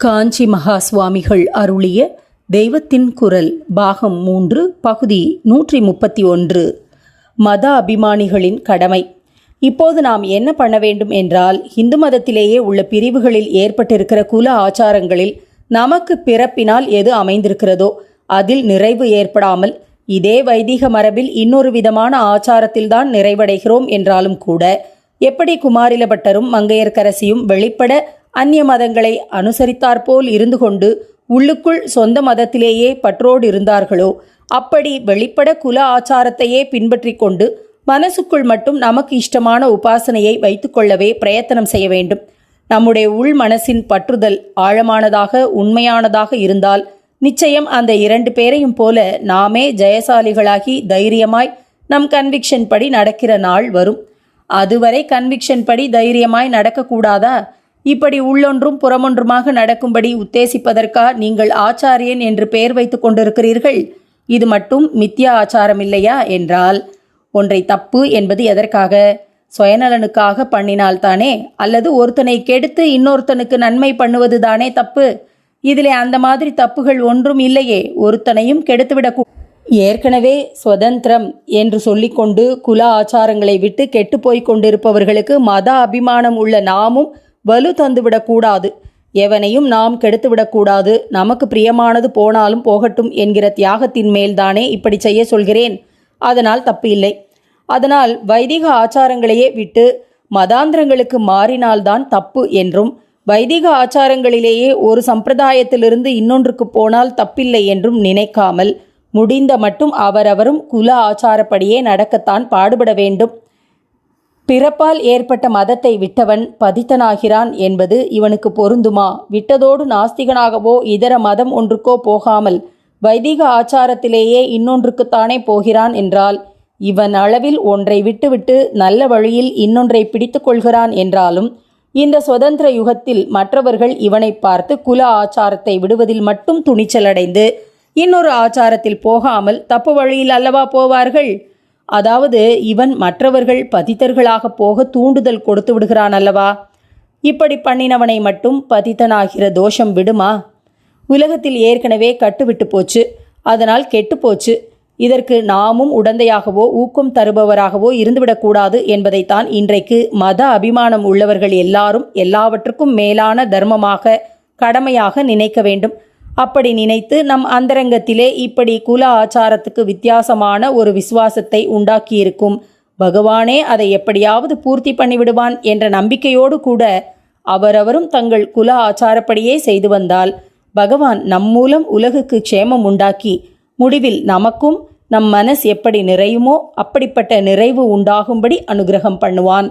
காஞ்சி மகா சுவாமிகள் அருளிய தெய்வத்தின் குரல் பாகம் மூன்று பகுதி நூற்றி முப்பத்தி ஒன்று. மத அபிமானிகளின் கடமை. இப்போது நாம் என்ன பண்ண வேண்டும் என்றால் இந்து மதத்திலேயே உள்ள பிரிவுகளில் ஏற்பட்டிருக்கிற குல ஆச்சாரங்களில் நமக்கு பிறப்பினால் எது அமைந்திருக்கிறதோ அதில் நிறைவு ஏற்படாமல் இதே வைதிக மரபில் இன்னொரு விதமான ஆச்சாரத்தில்தான் நிறைவடைகிறோம் என்றாலும் கூட எப்படி குமாரிலபட்டரும் மங்கையர்க்கரசியும் வெளிப்பட அந்நிய மதங்களை அனுசரித்தாற்போல் இருந்து கொண்டு உள்ளுக்குள் சொந்த மதத்திலேயே பற்றோடு இருந்தார்களோ? அப்படி வெளிப்பட குல ஆச்சாரத்தையே பின்பற்றி கொண்டு மனசுக்குள் மட்டும் நமக்கு இஷ்டமான உபாசனையை வைத்துக்கொள்ளவே பிரயத்தனம் செய்ய வேண்டும். நம்முடைய உள் மனசின் பற்றுதல் ஆழமானதாக உண்மையானதாக இருந்தால் நிச்சயம் அந்த இரண்டு பேரையும் போல நாமே ஜெயசாலிகளாகி தைரியமாய் நம் கன்விக்ஷன் படி நடக்கிற நாள் வரும். அதுவரை கன்விக்ஷன் படி தைரியமாய் நடக்கக்கூடாதா இப்படி உள்ளொன்றும் புறமொன்றுமாக நடக்கும்படி உத்தேசிப்பதற்கா நீங்கள் ஆச்சாரியன் என்று பெயர் வைத்துக் கொண்டிருக்கிறீர்கள்? இது மட்டும் மித்யா ஆச்சாரம் இல்லையா என்றால் ஒன்றை தப்பு என்பது எதற்காக? சுயநலனுக்காக பண்ணினால்தானே? அல்லது ஒருத்தனை கெடுத்து இன்னொருத்தனுக்கு நன்மை பண்ணுவது தானே தப்பு? இதிலே அந்த மாதிரி தப்புகள் ஒன்றும் இல்லையே ஒருத்தனையும் கெடுத்துவிடக்கூ ஏற்கனவே சுதந்திரம் என்று சொல்லிக்கொண்டு குல ஆச்சாரங்களை விட்டு கெட்டுப்போய்க் கொண்டிருப்பவர்களுக்கு மத அபிமானம் உள்ள நாமும் வலு தந்துவிடக்கூடாது எவனையும் நாம் கெடுத்துவிடக்கூடாது நமக்கு பிரியமானது போனாலும் போகட்டும் என்கிற தியாகத்தின் மேல்தானே இப்படி செய்ய சொல்கிறேன். அதனால் தப்பு இல்லை அதனால் வைதிக ஆச்சாரங்களையே விட்டு மதாந்திரங்களுக்கு மாறினால்தான் தப்பு என்றும் வைதிக ஆச்சாரங்களிலேயே ஒரு சம்பிரதாயத்திலிருந்து இன்னொன்றுக்கு போனால் தப்பில்லை என்றும் நினைக்காமல் முடிந்த மட்டும் அவரவரும் குல ஆச்சாரப்படியே நடக்கத்தான் பாடுபட வேண்டும். பிறப்பால் ஏற்பட்ட மதத்தை விட்டவன் பதித்தனாகிறான் என்பது இவனுக்கு பொருந்துமா? விட்டதோடு நாஸ்திகனாகவோ இதர மதம் ஒன்றுக்கோ போகாமல் வைதிக ஆச்சாரத்திலேயே இன்னொன்றுக்குத்தானே போகிறான் என்றால் இவன் அளவில் ஒன்றை விட்டுவிட்டு நல்ல வழியில் இன்னொன்றை பிடித்து கொள்கிறான் என்றாலும் இந்த சுதந்திர யுகத்தில் மற்றவர்கள் இவனை பார்த்து குல ஆச்சாரத்தை விடுவதில் மட்டும் துணிச்சலடைந்து இன்னொரு ஆச்சாரத்தில் போகாமல் தப்பு வழியில் அல்லவா போவார்கள்? அதாவது இவன் மற்றவர்கள் பதித்தர்களாக போக தூண்டுதல் கொடுத்து விடுகிறான் அல்லவா? இப்படி பண்ணினவனை மட்டும் பதித்தனாகிற தோஷம் விடுமா? உலகத்தில் ஏற்கனவே கட்டுவிட்டு போச்சு. அதனால் கெட்டுப்போச்சு இதற்கு நாமும் உடந்தையாகவோ ஊக்கம் தருபவராகவோ இருந்துவிடக்கூடாது என்பதைத்தான் இன்றைக்கு மத அபிமானம் உள்ளவர்கள் எல்லாரும் எல்லாவற்றுக்கும் மேலான தர்மமாக கடமையாக நினைக்க வேண்டும். அப்படி நினைத்து நம் அந்தரங்கத்திலே இப்படி குல ஆச்சாரத்துக்கு வித்தியாசமான ஒரு விசுவாசத்தை உண்டாக்கியிருக்கும். பகவானே அதை எப்படியாவது பூர்த்தி பண்ணிவிடுவான் என்ற நம்பிக்கையோடு கூட அவரவரும் தங்கள் குல ஆச்சாரப்படியே செய்து வந்தால் பகவான் நம் மூலம் உலகுக்கு க்ஷேமம் உண்டாக்கி முடிவில் நமக்கும் நம் மனஸ் எப்படி நிறையுமோ அப்படிப்பட்ட நிறைவு உண்டாகும்படி அனுகிரகம் பண்ணுவான்.